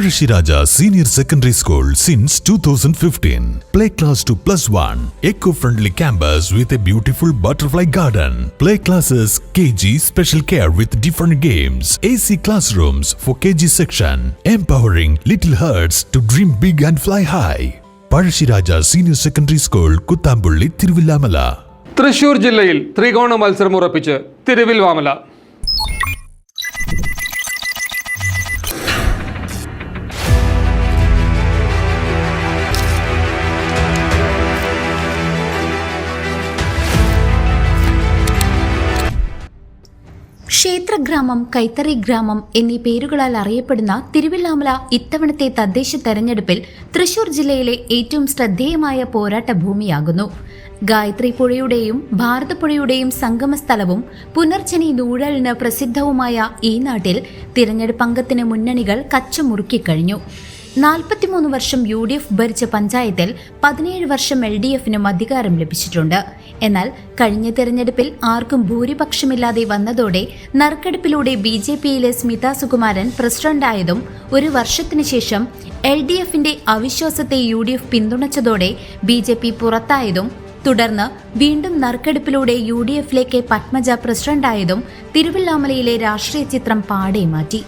Pazhashiraja Senior Secondary School since 2015. Play class to plus one. Eco-friendly campus with a beautiful butterfly garden. Play classes KG special care with different games. AC classrooms for KG section. Empowering little hearts to dream big and fly high. Pazhashiraja Senior Secondary School, Kuttambulli, Tiruvillamala. Thrissur ജില്ലയിൽ ത്രികോണ മത്സരം ഉറപ്പിച്ച് തിരുവിൽ ക്ഷേത്രഗ്രാമം കൈത്തറി ഗ്രാമം എന്നീ പേരുകളാൽ അറിയപ്പെടുന്ന തിരുവില്ലാമല ഇത്തവണത്തെ തദ്ദേശ തെരഞ്ഞെടുപ്പിൽ തൃശൂർ ജില്ലയിലെ ഏറ്റവും ശ്രദ്ധേയമായ പോരാട്ട ഭൂമിയാകുന്നു. ഗായത്രി പുഴയുടെയും ഭാരതപ്പുഴയുടെയും സംഗമസ്ഥലവും പുനർജനി നൂഴലിന് പ്രസിദ്ധവുമായ ഈ നാട്ടിൽ തിരഞ്ഞെടുപ്പ് അംഗത്തിന് മുന്നണികൾ കച്ചമുറുക്കിക്കഴിഞ്ഞു നാൽപ്പത്തിമൂന്ന് വർഷം യു ഡി എഫ് ഭരിച്ച പഞ്ചായത്തിൽ പതിനേഴ് വർഷം എൽ ഡി എഫിനും അധികാരം ലഭിച്ചിട്ടുണ്ട്. എന്നാൽ കഴിഞ്ഞ തെരഞ്ഞെടുപ്പിൽ ആർക്കും ഭൂരിപക്ഷമില്ലാതെ വന്നതോടെ നറുക്കെടുപ്പിലൂടെ ബി ജെ പിയിലെ സ്മിത സുകുമാരൻ പ്രസിഡന്റായതും ഒരു വർഷത്തിനു ശേഷം എൽ ഡി എഫിന്റെ അവിശ്വാസത്തെ യു ഡി എഫ് പിന്തുണച്ചതോടെ ബി ജെ പി പുറത്തായതും തുടർന്ന് വീണ്ടും നറുക്കെടുപ്പിലൂടെ യു ഡി എഫിലേക്ക് പത്മജ പ്രസിഡന്റായതും തിരുവല്ലാമലയിലെ രാഷ്ട്രീയ ചിത്രം പാടെ മാറ്റി.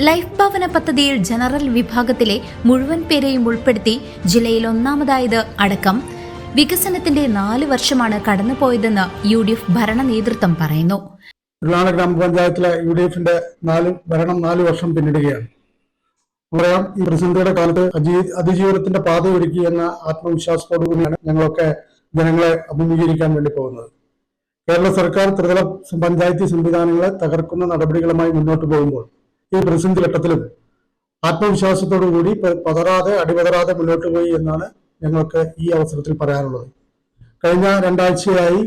ലൈഫ് ഭവന പദ്ധതിയിൽ ജനറൽ വിഭാഗത്തിലെ മുഴുവൻ പേരെയും ഉൾപ്പെടുത്തി ജില്ലയിൽ ഒന്നാമതായത് അടക്കം വികസനത്തിന്റെ നാല് വർഷമാണ് കടന്നുപോയതെന്ന് യു ഡി എഫ് ഭരണ നേതൃത്വം പറയുന്നു. ഉരുളാന ഗ്രാമപഞ്ചായത്തിലെ യു ഡി എഫിന്റെ നാല് ഭരണം നാല് വർഷം പിന്നിടുകയാണ്. പറയാം ഈ പ്രതിസന്ധിയുടെ കാലത്ത് അതിജീവനത്തിന്റെ പാത ഒരുക്കി എന്ന ആത്മവിശ്വാസത്തോടു കൂടിയാണ് ഞങ്ങളൊക്കെ ജനങ്ങളെ അഭിമുഖീകരിക്കാൻ വേണ്ടി പോകുന്നത്. കേരള സർക്കാർ ത്രിതല പഞ്ചായത്തി സംവിധാനങ്ങളെ തകർക്കുന്ന നടപടികളുമായി മുന്നോട്ട് പോകുമ്പോൾ ഈ പ്രതിസന്ധി ഘട്ടത്തിലും ആത്മവിശ്വാസത്തോടു കൂടി പതറാതെ അടിപതറാതെ മുന്നോട്ട് പോയി എന്നാണ് ഞങ്ങൾക്ക് ഈ അവസരത്തിൽ പറയാനുള്ളത്. കഴിഞ്ഞ രണ്ടാഴ്ചയായി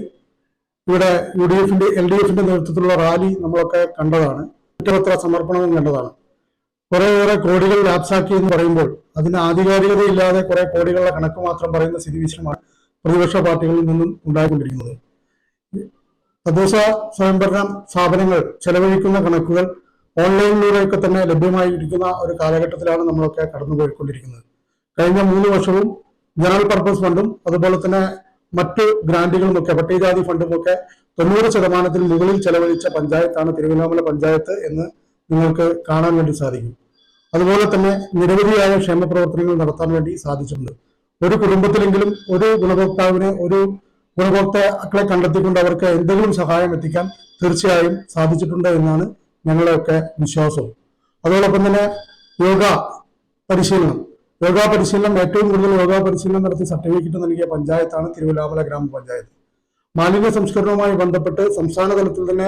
ഇവിടെ യു ഡി എഫിന്റെ എൽ ഡി എഫിന്റെ നേതൃത്വത്തിലുള്ള റാലി നമ്മളൊക്കെ കണ്ടതാണ്. കുറ്റപത്ര സമർപ്പണവും കണ്ടതാണ്. കുറേയേറെ കോടികൾ ലാപ്സാക്കി എന്ന് പറയുമ്പോൾ അതിന് ആധികാരികതയില്ലാതെ കുറെ കോടികളുടെ കണക്ക് മാത്രം പറയുന്ന സ്ഥിതിവിശേഷമാണ് പ്രതിപക്ഷ പാർട്ടികളിൽ നിന്നും ഉണ്ടായിക്കൊണ്ടിരിക്കുന്നത്. തദ്ദേശ സ്വയംഭരണ സ്ഥാപനങ്ങൾ ചെലവഴിക്കുന്ന കണക്കുകൾ ഓൺലൈനിലൂടെയൊക്കെ തന്നെ ലഭ്യമായിരിക്കുന്ന ഒരു കാലഘട്ടത്തിലാണ് നമ്മളൊക്കെ കടന്നുപോയിക്കൊണ്ടിരിക്കുന്നത്. കഴിഞ്ഞ മൂന്ന് വർഷവും ജനറൽ പർപ്പസ് ഫണ്ടും അതുപോലെ തന്നെ മറ്റു ഗ്രാന്റുകളും ഒക്കെ പട്ടികജാതി ഫണ്ടും ഒക്കെ തൊണ്ണൂറ് ശതമാനത്തിൽ മുകളിൽ ചെലവഴിച്ച പഞ്ചായത്താണ് തിരുവല്ലാമല പഞ്ചായത്ത് എന്ന് നിങ്ങൾക്ക് കാണാൻ വേണ്ടി സാധിക്കും. അതുപോലെ തന്നെ നിരവധിയായ ക്ഷേമ പ്രവർത്തനങ്ങൾ നടത്താൻ വേണ്ടി സാധിച്ചിട്ടുണ്ട്. ഒരു കുടുംബത്തിലെങ്കിലും ഒരു ഗുണഭോക്താവിന് ഒരു ഗുണഭോക്താക്കളെ കണ്ടെത്തിക്കൊണ്ട് അവർക്ക് എന്തെങ്കിലും സഹായം എത്തിക്കാൻ തീർച്ചയായും സാധിച്ചിട്ടുണ്ട് എന്നാണ് ഞങ്ങളുടെയൊക്കെ വിശ്വാസം. അതോടൊപ്പം തന്നെ യോഗ പരിശീലനം. യോഗ പരിശീലനം ഏറ്റവും കൂടുതൽ യോഗാ പരിശീലനം നടത്തി സർട്ടിഫിക്കറ്റ് നൽകിയ പഞ്ചായത്താണ് തിരുവല്ലാമല ഗ്രാമപഞ്ചായത്ത്. മാലിന്യ സംസ്കരണവുമായി ബന്ധപ്പെട്ട് സംസ്ഥാന തലത്തിൽ തന്നെ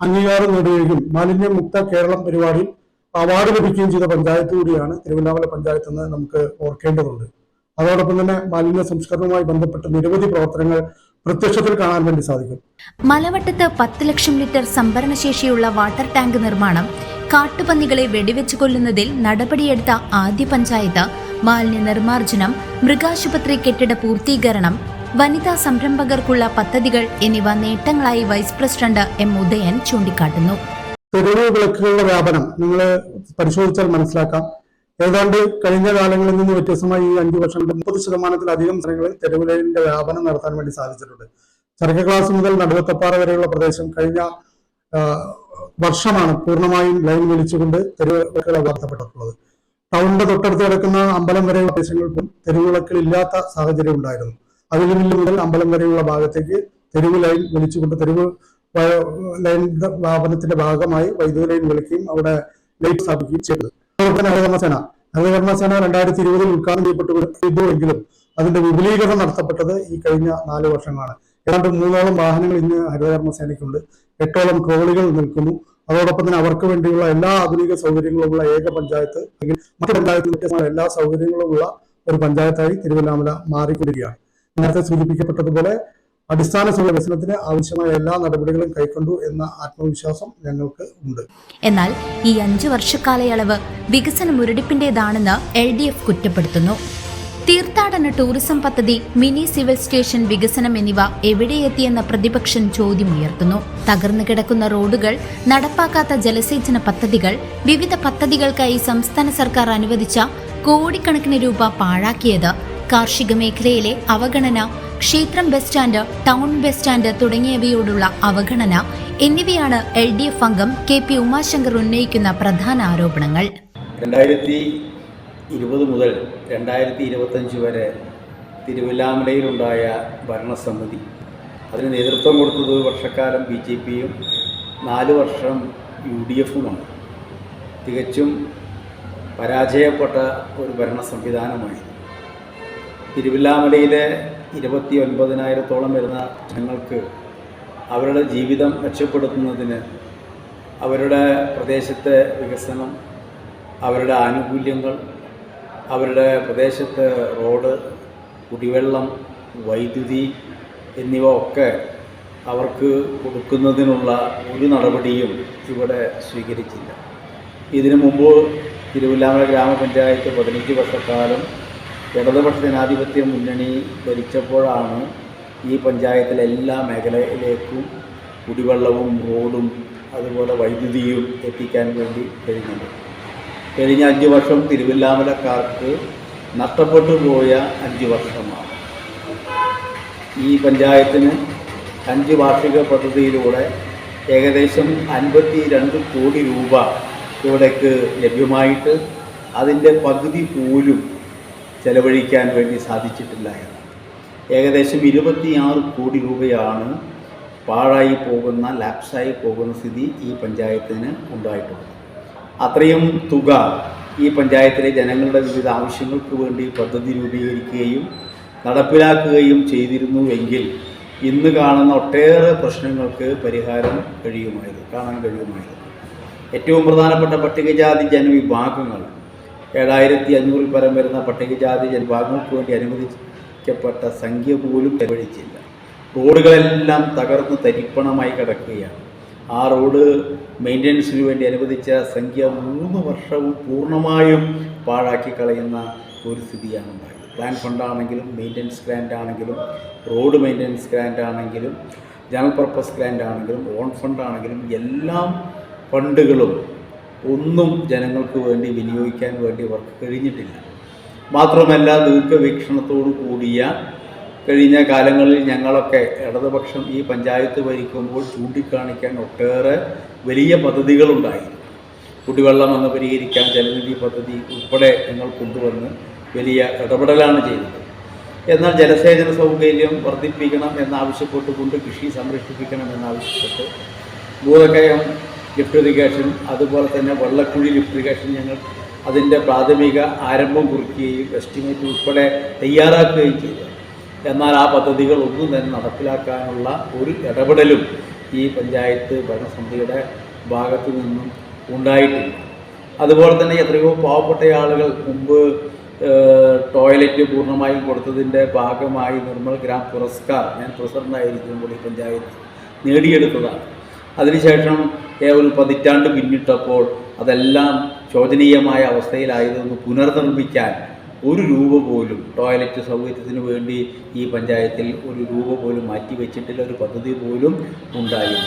അംഗീകാരം നേടുകയും മാലിന്യ മുക്ത കേരളം പരിപാടിയിൽ അവാർഡ് ലഭിക്കുകയും ചെയ്ത പഞ്ചായത്ത് കൂടിയാണ് തിരുവല്ലാമല പഞ്ചായത്ത് എന്ന് നമുക്ക് ഓർക്കേണ്ടതുണ്ട്. അതോടൊപ്പം തന്നെ മാലിന്യ സംസ്കരണവുമായി ബന്ധപ്പെട്ട് നിരവധി പ്രവർത്തനങ്ങൾ പ്രത്യക്ഷത്തിൽ കാണാൻ വേണ്ടി സാധിക്കും. മലവട്ടത്ത് പത്ത് ലക്ഷം ലിറ്റർ സംഭരണശേഷിയുള്ള വാട്ടർ ടാങ്ക് നിർമ്മാണം കാട്ടുപന്നികളെ വെടിവെച്ചു കൊല്ലുന്നതിൽ നടപടിയെടുത്ത ആദ്യ പഞ്ചായത്ത് മാലിന്യ നിർമ്മാർജനം മൃഗാശുപത്രി കെട്ടിട പൂർത്തീകരണം വനിതാ സംരംഭകർക്കുള്ള പദ്ധതികൾ എന്നിവ നേട്ടങ്ങളായി വൈസ് പ്രസിഡന്റ് എം ഉദയൻ ചൂണ്ടിക്കാട്ടുന്നു. തെരുവ് വിളക്കുകളുടെ വ്യാപനം നിങ്ങൾ പരിശോധിച്ചാൽ മനസ്സിലാക്കാം. ഏതാണ്ട് കഴിഞ്ഞ കാലങ്ങളിൽ നിന്ന് വ്യത്യസ്തമായി ഈ അഞ്ചു വർഷം മുപ്പത് ശതമാനത്തിലധികം സ്ഥലങ്ങളിൽ തെരുവുലൈനിന്റെ വ്യാപനം നടത്താൻ വേണ്ടി സാധിച്ചിട്ടുണ്ട്. ചരക്ക് ക്ലാസ് മുതൽ നടുവത്തപ്പാറ വരെയുള്ള പ്രദേശം കഴിഞ്ഞ വർഷമാണ് പൂർണമായും ലൈൻ വലിച്ചുകൊണ്ട് തെരുവുവിളക്കുകൾ വളർത്തപ്പെട്ടിട്ടുള്ളത് ടൗണിന്റെ തൊട്ടടുത്ത് കിടക്കുന്ന അമ്പലം വരെയുള്ള പ്രദേശങ്ങൾക്കും തെരുവുവിളക്കുകൾ ഇല്ലാത്ത സാഹചര്യം ഉണ്ടായിരുന്നു. അതിലുമില്ല മുതൽ അമ്പലം വരെയുള്ള ഭാഗത്തേക്ക് തെരുവ് ലൈൻ വിളിച്ചുകൊണ്ട് തെരുവ് ലൈൻ വ്യാപനത്തിന്റെ ഭാഗമായി വൈദ്യുതി ലൈൻ വിളിക്കുകയും അവിടെ ലൈറ്റ് സ്ഥാപിക്കുകയും ചെയ്തത് അതുപോലെ തന്നെ ഹരിതകർമ്മസേന ഹരിതകർമ്മസേന രണ്ടായിരത്തി ഇരുപതിൽ ഉദ്ഘാടനം ചെയ്യപ്പെട്ടുവെങ്കിലും അതിന്റെ വിപുലീകരണം നടത്തപ്പെട്ടത് ഈ കഴിഞ്ഞ നാല് വർഷങ്ങളാണ്. ഏതാണ്ട് മൂന്നോളം വാഹനങ്ങൾ ഇന്ന് ഹരിതകർമ്മസേനയ്ക്കുണ്ട്. എട്ടോളം ട്രോളികൾ നിൽക്കുന്നു. അതോടൊപ്പം തന്നെ അവർക്ക് വേണ്ടിയുള്ള എല്ലാ ആധുനിക സൗകര്യങ്ങളുമുള്ള ഏക പഞ്ചായത്ത് അല്ലെങ്കിൽ മറ്റു പഞ്ചായത്തിൽ വ്യത്യസ്തമായ എല്ലാ സൗകര്യങ്ങളുമുള്ള ഒരു പഞ്ചായത്തായി തിരുവല്ലാമല മാറിക്കൊണ്ടിരിക്കുകയാണ്. നേരത്തെ സൂചിപ്പിക്കപ്പെട്ടതുപോലെ അടിസ്ഥാന വികസനത്തിന് ആവശ്യമായ എല്ലാ നടപടികളും കൈക്കൊണ്ടു എന്ന ആത്മവിശ്വാസം ഞങ്ങൾക്ക് ഉണ്ട്. എന്നാൽ ഈ അഞ്ചു വർഷക്കാലയളവ് വികസന മുരടിപ്പിന്റേതാണെന്ന് എൽ ഡി എഫ് കുറ്റപ്പെടുത്തുന്നു. തീർത്ഥാടന ടൂറിസം പദ്ധതി മിനി സിവിൽ സ്റ്റേഷൻ വികസനം എന്നിവ എവിടെയെത്തിയെന്ന പ്രതിപക്ഷം ചോദ്യമുയർത്തുന്നു. തകർന്നു കിടക്കുന്ന റോഡുകൾ നടപ്പാക്കാത്ത ജലസേചന പദ്ധതികൾ വിവിധ പദ്ധതികൾക്കായി സംസ്ഥാന സർക്കാർ അനുവദിച്ച കോടിക്കണക്കിന് രൂപ പാഴാക്കിയത് കാർഷിക മേഖലയിലെ അവഗണന ക്ഷേത്രം bus stand town bus stand തുടങ്ങിയവയോടുള്ള അവഗണന എന്നിവയാണ് എൽ ഡി എഫ് അംഗം കെ പി ഉമാശങ്കർ ഉന്നയിക്കുന്ന പ്രധാന ആരോപണങ്ങൾ. രണ്ടായിരത്തി ഇരുപത് മുതൽ രണ്ടായിരത്തി ഇരുപത്തഞ്ച് വരെ തിരുവല്ലാമലയിലുണ്ടായ ഭരണസമിതി. അതിന് നേതൃത്വം കൊടുത്തത് വർഷക്കാലം ബി ജെ പിയും നാല് വർഷം യു ഡി എഫുമാണ്. തികച്ചും പരാജയപ്പെട്ട ഒരു ഭരണ സംവിധാനമായി തിരുവല്ലാമലയിലെ ഇരുപത്തി ഒൻപതിനായിരത്തോളം വരുന്ന ജനങ്ങൾക്ക് അവരുടെ ജീവിതം മെച്ചപ്പെടുത്തുന്നതിന് അവരുടെ പ്രദേശത്തെ വികസനം അവരുടെ ആനുകൂല്യങ്ങൾ അവരുടെ പ്രദേശത്ത് റോഡ് കുടിവെള്ളം വൈദ്യുതി എന്നിവ ഒക്കെ അവർക്ക് കൊടുക്കുന്നതിനുള്ള ഒരു നടപടിയും ഇവിടെ സ്വീകരിച്ചില്ല. ഇതിനു മുമ്പ് തിരുവല്ലാമല ഗ്രാമപഞ്ചായത്ത് പതിനഞ്ച് വർഷക്കാലം ഇടതുപക്ഷ ജനാധിപത്യ മുന്നണി ഭരിച്ചപ്പോഴാണ് ഈ പഞ്ചായത്തിലെ എല്ലാ മേഖലയിലേക്കും കുടിവെള്ളവും റോഡും അതുപോലെ വൈദ്യുതിയും എത്തിക്കാൻ വേണ്ടി കഴിഞ്ഞത്. കഴിഞ്ഞ അഞ്ച് വർഷം തിരുവല്ലാമലക്കാർക്ക് നഷ്ടപ്പെട്ടു പോയ അഞ്ച് വർഷമാണ്. ഈ പഞ്ചായത്തിന് അഞ്ച് വാർഷിക പദ്ധതിയിലൂടെ ഏകദേശം അൻപത്തി രണ്ട് കോടി രൂപ ഇവിടേക്ക് ലഭ്യമായിട്ട് അതിന്റെ പകുതി പോലും ചെലവഴിക്കാൻ വേണ്ടി സാധിച്ചിട്ടില്ല ഏകദേശം ഇരുപത്തിയാറ് കോടി രൂപയാണ് പാഴായി പോകുന്ന ലാപ്സായി പോകുന്ന സ്ഥിതി ഈ പഞ്ചായത്തിന് ഉണ്ടായിട്ടുള്ളത്. അത്രയും തുക ഈ പഞ്ചായത്തിലെ ജനങ്ങളുടെ വിവിധ ആവശ്യങ്ങൾക്ക് വേണ്ടി പദ്ധതി രൂപീകരിക്കുകയും നടപ്പിലാക്കുകയും ചെയ്തിരുന്നുവെങ്കിൽ ഇന്ന് കാണുന്ന ഒട്ടേറെ പ്രശ്നങ്ങൾക്ക് പരിഹാരം കഴിയുമായിരുന്നു കാണാൻ കഴിയുമായിരുന്നു. ഏറ്റവും പ്രധാനപ്പെട്ട പട്ടികജാതി ജനവിഭാഗങ്ങൾ ഏഴായിരത്തി അഞ്ഞൂറിൽ പരം വരുന്ന പട്ടികജാതി ജനവിഭാഗങ്ങൾക്ക് വേണ്ടി അനുവദിക്കപ്പെട്ട സംഖ്യ പോലും പരിഗണിച്ചില്ല. റോഡുകളെല്ലാം തകർന്ന് തരിപ്പണമായി കിടക്കുകയാണ്. ആ റോഡ് മെയിന്റനൻസിന് വേണ്ടി അനുവദിച്ച സംഖ്യ മൂന്ന് വർഷവും പൂർണമായും പാഴാക്കി കളയുന്ന ഒരു സ്ഥിതിയാണ് ഉണ്ടായത് പ്ലാൻ ഫണ്ടാണെങ്കിലും മെയിന്റനൻസ് ഗ്രാൻഡ് ആണെങ്കിലും റോഡ് മെയിന്റനൻസ് ഗ്രാൻഡ് ആണെങ്കിലും ജനറൽ പർപ്പസ് ഗ്രാൻഡ് ആണെങ്കിലും ഓൺ ഫണ്ട് ആണെങ്കിലും എല്ലാം ഫണ്ടുകളും ഒന്നും ജനങ്ങൾക്ക് വേണ്ടി വിനിയോഗിക്കാൻ വേണ്ടി അവർക്ക് കഴിഞ്ഞിട്ടില്ല. മാത്രമല്ല ദീർഘവീക്ഷണത്തോടു കൂടിയ കഴിഞ്ഞ കാലങ്ങളിൽ ഞങ്ങളൊക്കെ ഇടതുപക്ഷം ഈ പഞ്ചായത്ത് ഭരിക്കുമ്പോൾ ചൂണ്ടിക്കാണിക്കാൻ ഒട്ടേറെ വലിയ പദ്ധതികളുണ്ടായിരുന്നു കുടിവെള്ളം എന്ന് പരിഹരിക്കാൻ ജലനിധി പദ്ധതി ഉൾപ്പെടെ ഞങ്ങൾ കൊണ്ടുവന്ന് വലിയ ഇടപെടലാണ് ചെയ്തത്. എന്നാൽ ജലസേചന സൗകര്യം വർദ്ധിപ്പിക്കണം എന്നാവശ്യപ്പെട്ടുകൊണ്ട് കൃഷി സംരക്ഷിപ്പിക്കണം എന്നാവശ്യപ്പെട്ട് ഭൂതക്കയം ലിഫ്റ്റ് ഇറിഗേഷൻ അതുപോലെ തന്നെ വെള്ളക്കുഴി ലിഫ്റ്റ് ഇറിഗേഷൻ ഞങ്ങൾ അതിന്റെ പ്രാഥമിക ആരംഭം കുറിക്കുകയും എസ്റ്റിമേറ്റ് ഉൾപ്പെടെ തയ്യാറാക്കുകയും ചെയ്തു. എന്നാൽ ആ പദ്ധതികൾ ഒന്നും തന്നെ നടപ്പിലാക്കാനുള്ള ഒരു ഇടപെടലും ഈ പഞ്ചായത്ത് ഭരണസമിതിയുടെ ഭാഗത്തു നിന്നും ഉണ്ടായിട്ടില്ല. അതുപോലെ തന്നെ എത്രയോ പാവപ്പെട്ട ആളുകൾ മുമ്പ് ടോയ്ലറ്റ് പൂർണമായും കൊടുത്തതിന്റെ ഭാഗമായി നിർമ്മൽ ഗ്രാം പുരസ്കാർ ഞാൻ പ്രസിഡന്റായിരിക്കുമ്പോൾ ഈ പഞ്ചായത്ത് നേടിയെടുത്തതാണ്. അതിനുശേഷം ഒരു പതിറ്റാണ്ട് പിന്നിട്ടപ്പോൾ അതെല്ലാം ശോചനീയമായ അവസ്ഥയിലായതൊന്ന് പുനർനിർമ്മിക്കാൻ ഒരു രൂപ പോലും ടോയ്ലറ്റ് സൗകര്യത്തിന് വേണ്ടി ഈ പഞ്ചായത്തിൽ ഒരു രൂപ പോലും മാറ്റി വെച്ചിട്ടില്ല ഒരു പദ്ധതി പോലും ഉണ്ടായില്ല.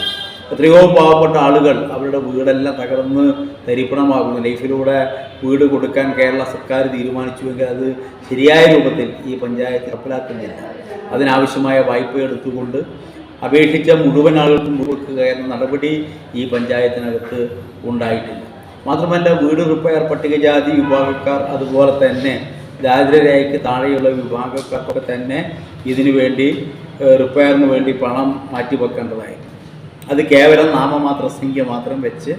എത്രയോ പാവപ്പെട്ട ആളുകൾ അവരുടെ വീടെല്ലാം തകർന്ന് തരിപ്പണമാകുന്നു. ലൈഫിലൂടെ വീട് കൊടുക്കാൻ കേരള സർക്കാർ തീരുമാനിച്ചുവെങ്കിൽ അത് ശരിയായ രൂപത്തിൽ ഈ പഞ്ചായത്ത് നടപ്പിലാക്കുന്നില്ല. അതിനാവശ്യമായ വായ്പ എടുത്തുകൊണ്ട് അപേക്ഷിച്ച മുഴുവൻ ആളുകൾക്കും കൊടുക്കുക എന്ന നടപടി ഈ പഞ്ചായത്തിനകത്ത് ഉണ്ടായിട്ടില്ല. മാത്രമല്ല വീട് റിപ്പയർ പട്ടികജാതി വിഭാഗക്കാർ അതുപോലെ തന്നെ ദാരിദ്ര്യരേഖയ്ക്ക് താഴെയുള്ള വിഭാഗക്കാർക്കൊക്കെ തന്നെ ഇതിനു വേണ്ടി റിപ്പയറിന് വേണ്ടി പണം മാറ്റിവെക്കേണ്ടതായി. അത് കേവലം നാമമാത്ര സംഖ്യ മാത്രം വെച്ച്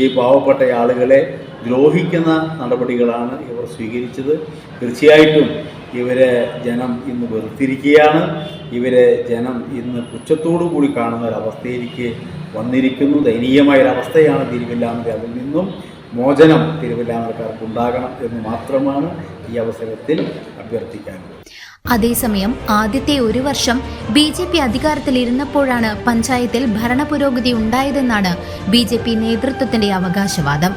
ഈ പാവപ്പെട്ട ആളുകളെ ദ്രോഹിക്കുന്ന നടപടികളാണ് ഇവർ സ്വീകരിച്ചത്. തീർച്ചയായിട്ടും ഇവരെ ജനം ഇന്ന് വെറുത്തിരിക്കുകയാണ്. ഇവരെ ജനം ഇന്ന് പുച്ഛത്തോടു കൂടി കാണുന്ന ഒരവസ്ഥയിലേക്ക് വന്നിരിക്കുന്നു. ദയനീയമായ ഒരവസ്ഥയാണ് അതിൽ നിന്നും. മോചനം തിരുവല്ലാമർക്കാർക്ക് ഉണ്ടാകണം എന്ന് മാത്രമാണ് ഈ അവസരത്തിൽ അഭ്യർത്ഥിക്കാനുള്ളത് അതേസമയം ആദ്യത്തെ ഒരു വർഷം ബി ജെ പി അധികാരത്തിലിരുന്നപ്പോഴാണ് പഞ്ചായത്തിൽ ഭരണപുരോഗതി ഉണ്ടായതെന്നാണ് ബി ജെ പി നേതൃത്വത്തിന്റെ അവകാശവാദം.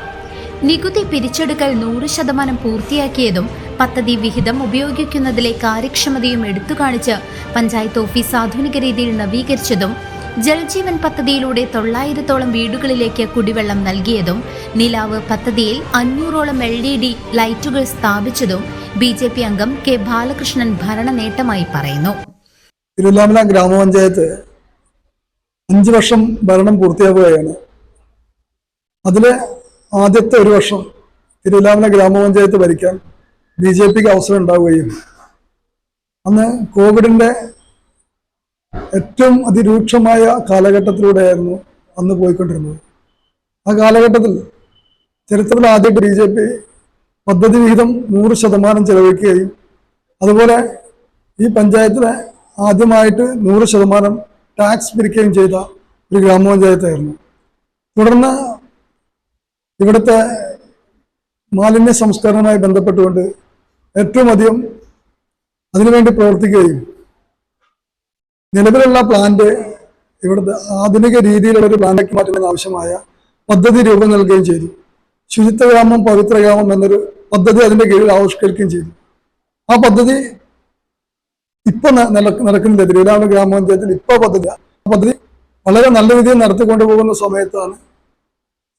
നികുതി പിരിച്ചെടുക്കൽ നൂറ് ശതമാനം പൂർത്തിയാക്കിയതും പദ്ധതി വിഹിതം ഉപയോഗിക്കുന്നതിലെ കാര്യക്ഷമതയും എടുത്തുകാണിച്ച് പഞ്ചായത്ത് ഓഫീസ് ആധുനിക രീതിയിൽ നവീകരിച്ചതും ജൽജീവൻ പദ്ധതിയിലൂടെ തൊള്ളായിരത്തോളം വീടുകളിലേക്ക് കുടിവെള്ളം നൽകിയതും നിലാവ് പദ്ധതിയിൽ അഞ്ഞൂറോളം എൽ ഡി ഡി ലൈറ്റുകൾ സ്ഥാപിച്ചതും ബി ജെ പി അംഗം കെ ബാലകൃഷ്ണൻ ഭരണ നേട്ടമായി പറയുന്നു. തിരുവല്ലാമല ഗ്രാമപഞ്ചായത്ത് അഞ്ച് വർഷം ഭരണം പൂർത്തിയാക്കുകയാണ് അതിലെ ആദ്യത്തെ ഒരു വർഷം തിരുവല്ലാമല ഗ്രാമപഞ്ചായത്ത് ഭരിക്കാൻ ബി ജെ പിക്ക് അവസരം ഉണ്ടാവുകയും അന്ന് കോവിഡിന്റെ ഏറ്റവും അതിരൂക്ഷമായ കാലഘട്ടത്തിലൂടെയായിരുന്നു അന്ന് പോയിക്കൊണ്ടിരുന്നത്. ആ കാലഘട്ടത്തിൽ ചരിത്രത്തിൽ ആദ്യമായിട്ട് ബി ജെ പി പദ്ധതി വിഹിതം നൂറ് ശതമാനം ചെലവഴിക്കുകയും അതുപോലെ ഈ പഞ്ചായത്തിലെ ആദ്യമായിട്ട് നൂറ് ശതമാനം ടാക്സ് പിരിക്കുകയും ചെയ്ത ഒരു ഗ്രാമപഞ്ചായത്തായിരുന്നു. തുടർന്ന് ഇവിടുത്തെ മാലിന്യ സംസ്കരണവുമായി ബന്ധപ്പെട്ടുകൊണ്ട് ഏറ്റവും അധികം അതിനുവേണ്ടി പ്രവർത്തിക്കുകയും നിലവിലുള്ള പ്ലാന്റ് ഇവിടുത്തെ ആധുനിക രീതിയിലുള്ള ഒരു പ്ലാന്റാക്കി മാറ്റുന്നതിന് ആവശ്യമായ പദ്ധതി രൂപം നൽകുകയും ചെയ്തു. ശുചിത്വ ഗ്രാമം പവിത്ര ഗ്രാമം എന്നൊരു പദ്ധതി അതിന്റെ കീഴിൽ ആവിഷ്കരിക്കുകയും ചെയ്തു. ആ പദ്ധതി ഇപ്പൊ നടക്കുന്നില്ല തിരുവിതാംകൂർ ഗ്രാമപഞ്ചായത്തിൽ ഇപ്പൊ പദ്ധതി ആ പദ്ധതി വളരെ നല്ല രീതിയിൽ നടത്തിക്കൊണ്ടു പോകുന്ന സമയത്താണ്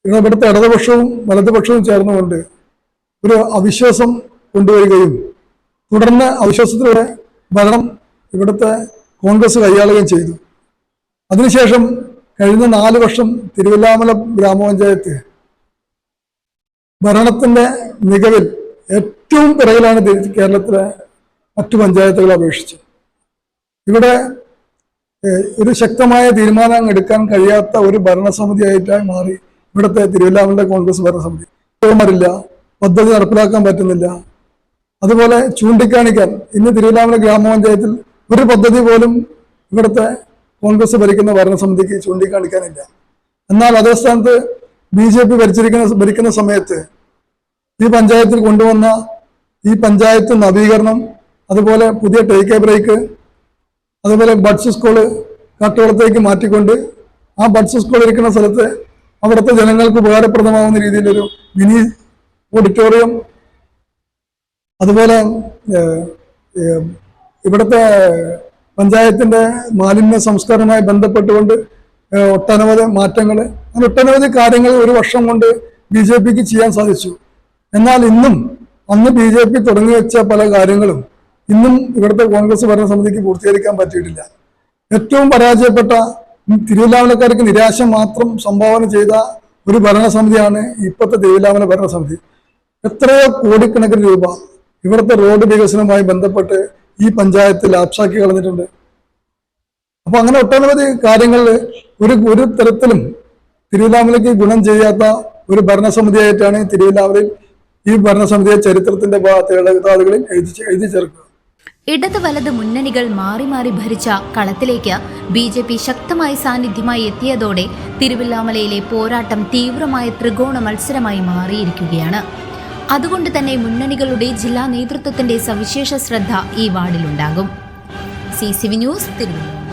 ഇവിടെ ഇവിടുത്തെ ഇടതുപക്ഷവും വലതുപക്ഷവും ചേർന്നുകൊണ്ട് ഒരു അവിശ്വാസം കൊണ്ടുവരികയും തുടർന്ന് അവിശ്വാസത്തിലൂടെ ഭരണം ഇവിടുത്തെ കോൺഗ്രസ് കൈയാളുകയും ചെയ്തു. അതിനുശേഷം കഴിഞ്ഞ നാല് വർഷം തിരുവല്ലാമല ഗ്രാമപഞ്ചായത്ത് ഭരണത്തിന്റെ മികവിൽ ഏറ്റവും പിറകിലാണ് കേരളത്തിലെ മറ്റു പഞ്ചായത്തുകളെ അപേക്ഷിച്ച് ഇവിടെ ഒരു ശക്തമായ തീരുമാനം എടുക്കാൻ കഴിയാത്ത ഒരു ഭരണസമിതിയായിട്ടായി മാറി ഇവിടുത്തെ തിരുവല്ലാമല കോൺഗ്രസ് ഭരണസമിതി. തോമറില്ല പദ്ധതി നടപ്പിലാക്കാൻ പറ്റുന്നില്ല. അതുപോലെ ചൂണ്ടിക്കാണിക്കാൻ ഇന്ന് തിരുവല്ലാമല ഗ്രാമപഞ്ചായത്തിൽ ഒരു പദ്ധതി പോലും ഇവിടുത്തെ കോൺഗ്രസ് ഭരിക്കുന്ന ഭരണസമിതിക്ക് ചൂണ്ടിക്കാണിക്കാനില്ല. എന്നാൽ അതേ സ്ഥാനത്ത് ബി ജെ പി ഭരിച്ചിരിക്കുന്ന ഭരിക്കുന്ന സമയത്ത് ഈ പഞ്ചായത്തിൽ കൊണ്ടുവന്ന ഈ പഞ്ചായത്ത് നവീകരണം അതുപോലെ പുതിയ ടേക്ക് എ ബ്രേക്ക് അതുപോലെ ബഡ്സ് സ്കൂൾ കട്ടോളത്തേക്ക് മാറ്റിക്കൊണ്ട് ആ ബഡ്സ് സ്കൂൾ ഇരിക്കുന്ന സ്ഥലത്ത് അവിടുത്തെ ജനങ്ങൾക്ക് ഉപകാരപ്രദമാവുന്ന രീതിയിലൊരു മിനി ഓഡിറ്റോറിയം അതുപോലെ ഇവിടുത്തെ പഞ്ചായത്തിന്റെ മാലിന്യ സംസ്കരണവുമായി ബന്ധപ്പെട്ടുകൊണ്ട് ഒട്ടനവധി മാറ്റങ്ങൾ അങ്ങനെ ഒട്ടനവധി കാര്യങ്ങൾ ഒരു വർഷം കൊണ്ട് ബി ജെ പിക്ക് ചെയ്യാൻ സാധിച്ചു. എന്നാൽ ഇന്നും അന്ന് ബി ജെ പി തുടങ്ങി വെച്ച പല കാര്യങ്ങളും ഇന്നും ഇവിടുത്തെ കോൺഗ്രസ് ഭരണസമിതിക്ക് പൂർത്തീകരിക്കാൻ പറ്റിയിട്ടില്ല. ഏറ്റവും പരാജയപ്പെട്ട തിരുവല്ലാമലക്കാർക്ക് നിരാശ മാത്രം സംഭാവന ചെയ്ത ഒരു ഭരണസമിതിയാണ് ഇപ്പോഴത്തെ തിരുവല്ലാമല ഭരണസമിതി. എത്രയോ കോടിക്കണക്കിന് രൂപ ഇവിടുത്തെ റോഡ് വികസനവുമായി ബന്ധപ്പെട്ട് ഈ പഞ്ചായത്ത് ലാപ്സാക്കി കളഞ്ഞിട്ടുണ്ട്. അപ്പൊ അങ്ങനെ ഒട്ടനവധി കാര്യങ്ങളിൽ ഒരു ഒരു തരത്തിലും തിരുവിതാമലയ്ക്ക് ഗുണം ചെയ്യാത്ത ഒരു ഭരണസമിതിയായിട്ടാണ് തിരുവിതാമലയിൽ ഈ ഭരണസമിതിയെ ചരിത്രത്തിന്റെ ഭാഗത്തുകളിൽ എഴുതി എഴുതി ചേർക്കുക. ഇടത് വലത് മുന്നണികൾ മാറി മാറി ഭരിച്ച കളത്തിലേക്ക് ബി ജെ പി ശക്തമായ സാന്നിധ്യമായി എത്തിയതോടെ തിരുവല്ലാമലയിലെ പോരാട്ടം തീവ്രമായ ത്രികോണ മത്സരമായി മാറിയിരിക്കുകയാണ്. അതുകൊണ്ട് തന്നെ മുന്നണികളുടെ ജില്ലാ നേതൃത്വത്തിന്റെ സവിശേഷ ശ്രദ്ധ ഈ വാർഡിലുണ്ടാകും. C C V news Thiruvalla